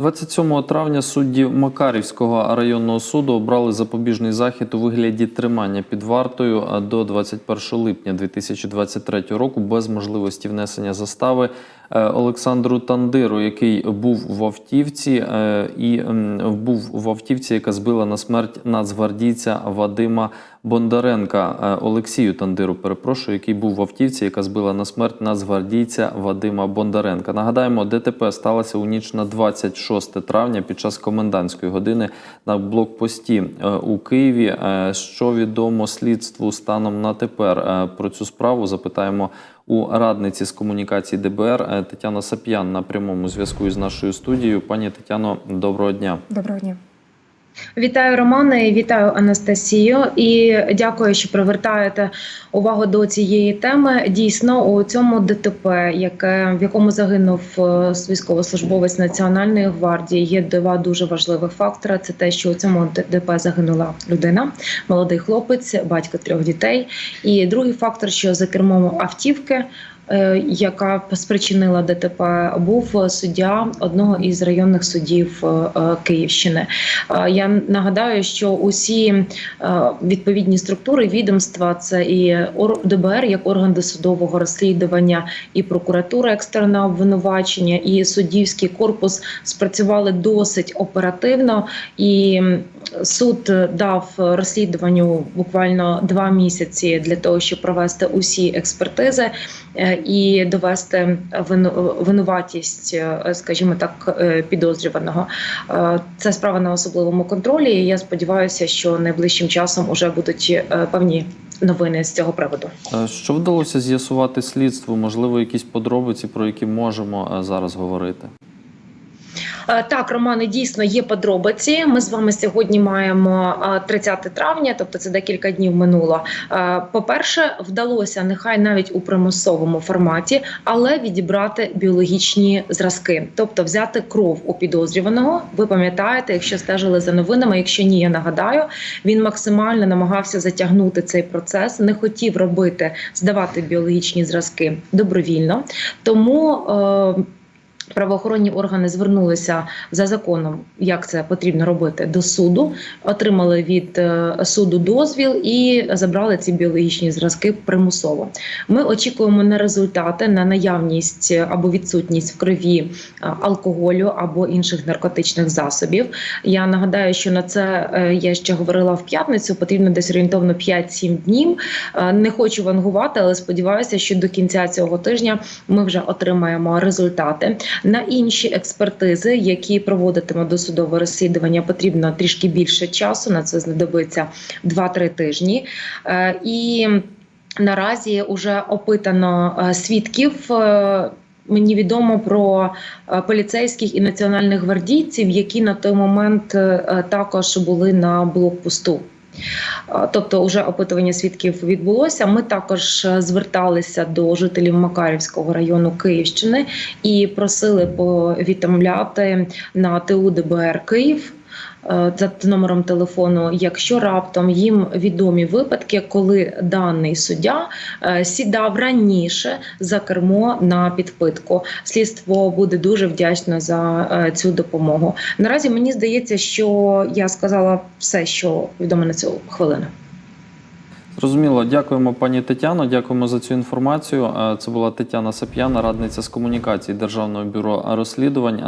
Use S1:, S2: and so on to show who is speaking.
S1: 27 травня судді Макарівського районного суду обрали запобіжний захід у вигляді тримання під вартою до 21 липня 2023 року без можливості внесення застави Олександру Тандиру, який був в автівці е, і був в автівці, яка збила на смерть нацгвардійця Вадима Бондаренка е, Олексію Тандиру. Перепрошую, який був в автівці, яка збила на смерть нацгвардійця Вадима Бондаренка. Нагадаємо, ДТП сталося у ніч на 26 травня під час комендантської години на блокпості е, у Києві. Е, Що відомо слідству станом на тепер Е, про цю справу? Запитаємо у радниці з комунікації ДБР е, Тетяна Сап'ян на прямому зв'язку із нашою студією. Пані Тетяно, доброго дня.
S2: Доброго дня.
S3: Вітаю Романе, вітаю Анастасію і дякую, що привертаєте увагу до цієї теми. Дійсно, у цьому ДТП, яке в якому загинув е, військовослужбовець Національної гвардії, є два дуже важливих фактори. Це те, що у цьому ДТП загинула людина, молодий хлопець, батько трьох дітей. І другий фактор, що за кермом автівки. Е, Яка спричинила ДТП, був суддя одного із районних судів е, е, Київщини. Я нагадаю, що усі відповідні структури відомства це і ДБР як орган досудового розслідування, і прокуратура екстерне обвинувачення, і суддівський корпус спрацювали досить оперативно. І суд дав розслідуванню буквально два місяці для того, щоб провести усі експертизи і довести вину- винуватість, е, скажімо так, е, підозрюваного. Е, Це справа на особливому контролі. і Я сподіваюся, що найближчим часом уже будуть певні новини з цього приводу.
S1: Що вдалося з'ясувати слідству? Можливо, якісь подробиці, про які можемо зараз говорити?
S3: Е, Так, Романе, дійсно є подробиці. Ми з вами сьогодні маємо е, 30 травня, тобто це декілька днів минуло. Е, По-перше, вдалося нехай навіть у примусовому форматі, але відібрати біологічні зразки, тобто взяти кров у підозрюваного. Ви пам'ятаєте, якщо стежили за новинами, якщо ні, я нагадаю, він максимально намагався затягнути цей процес, не хотів робити здавати біологічні зразки добровільно. Тому е, правоохоронні органи звернулися за законом, як це потрібно робити, до суду, отримали від е, суду дозвіл і забрали ці біологічні зразки примусово. Ми очікуємо на результати, на наявність або відсутність в крові е, алкоголю або інших наркотичних засобів. Я нагадаю, що на це е, я ще говорила в п'ятницю. Потрібно десь орієнтовно 5-7 днів. Не хочу вангувати, але сподіваюся, що до кінця цього тижня ми вже отримаємо результати. На інші експертизи, які проводитиме досудове розслідування, потрібно трішки більше часу. На це знадобиться 2-3 тижні. Е, І наразі вже опитано е, свідків. е, Мені відомо про поліцейських і національних гвардійців, які на той момент також були на блокпосту. Тобто, вже опитування свідків відбулося. Ми також е, зверталися до жителів Макарівського району Київщини і просили повідомляти на ТУ ДБР Київ. Е, За номером телефону, якщо раптом їм відомі випадки, коли даний суддя е, сідав раніше за кермо на підпитку, слідство буде дуже вдячне за е, цю допомогу. Наразі мені здається, що я сказала все, що відомо на цю хвилину.
S1: Зрозуміло, дякуємо пані Тетяно. Дякуємо за цю інформацію. Це була Тетяна Сап'яна, радниця з комунікації Державного бюро розслідувань.